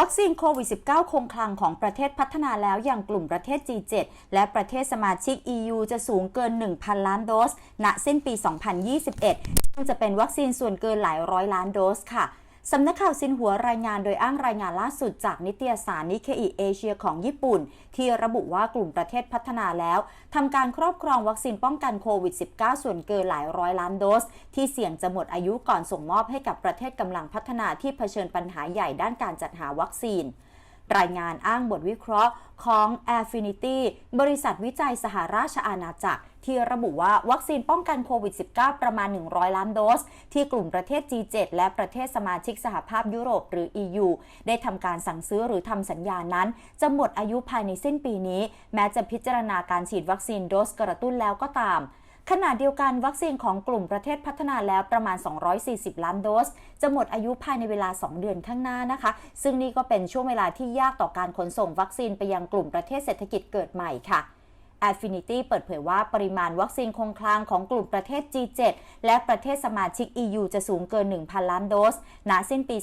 วัคซีนโควิด -19 คงคลังของประเทศพัฒนาแล้วอย่างกลุ่มประเทศ G7 และประเทศสมาชิก EU จะสูงเกิน 1,000 ล้านโดส ณ สิ้นปี 2021 ซึ่งจะเป็นวัคซีนส่วนเกินหลายร้อยล้านโดสค่ะ สำนักข่าวซินหัวรายงานโดยอ้างรายงานล่าสุดจากนิตยสารนิเคอิเอเชียของญี่ปุ่น ที่ระบุว่ากลุ่มประเทศพัฒนาแล้วทำการครอบครองวัคซีนป้องกันโควิด -19 ส่วนเกินหลายร้อยล้านโดส ที่เสี่ยงจะหมดอายุก่อนส่งมอบให้กับประเทศกำลังพัฒนาที่เผชิญปัญหาใหญ่ด้านการจัดหาวัคซีนรายงานอ้างบทวิเคราะห์ของ Affinity บริษัทวิจัยสหราชอาณาจักร ที่ระบุว่าวัคซีนป้องกันโควิด -19 ประมาณ 100 ล้านโดส ที่กลุ่มประเทศ G7 และประเทศสมาชิกสหภาพยุโรปหรือ EU ได้ทำการสั่งซื้อหรือทำสัญญานั้น จะหมดอายุภายในสิ้นปีนี้ แม้จะพิจารณาการฉีดวัคซีนโดสกระตุ้นแล้วก็ตามขณะเดียวกันวัคซีนของกลุ่มประเทศพัฒนาแล้วประมาณ 240 ล้านโดส จะหมดอายุภายในเวลา 2 เดือนข้างหน้านะคะ ซึ่งนี่ก็เป็นช่วงเวลาที่ยากต่อการขนส่งวัคซีนไปยังกลุ่มประเทศเศรษฐกิจเกิดใหม่ค่ะ Affinity เปิดเผยว่าปริมาณวัคซีนคงคลังของกลุ่มประเทศ G7 และประเทศสมาชิก EU จะสูงเกิน 1,000 ล้านโดสณสิ้นปี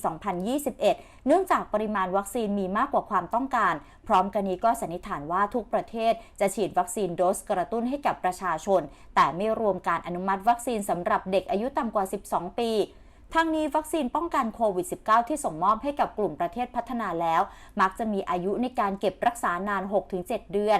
2021 เนื่องจากปริมาณวัคซีนมีมากกว่าความต้องการ พร้อมกันนี้ก็สันนิษฐานว่าทุกประเทศจะฉีดวัคซีนโดสกระตุ้นให้กับประชาชน แต่ไม่รวมการอนุมัติวัคซีนสำหรับเด็กอายุต่ำกว่า 12 ปีทั้งนี้วัคซีนป้องกันโควิด -19 ที่ส่งมอบให้กับกลุ่มประเทศพัฒนาแล้ว มักจะมีอายุในการเก็บรักษานาน 6-7 เดือน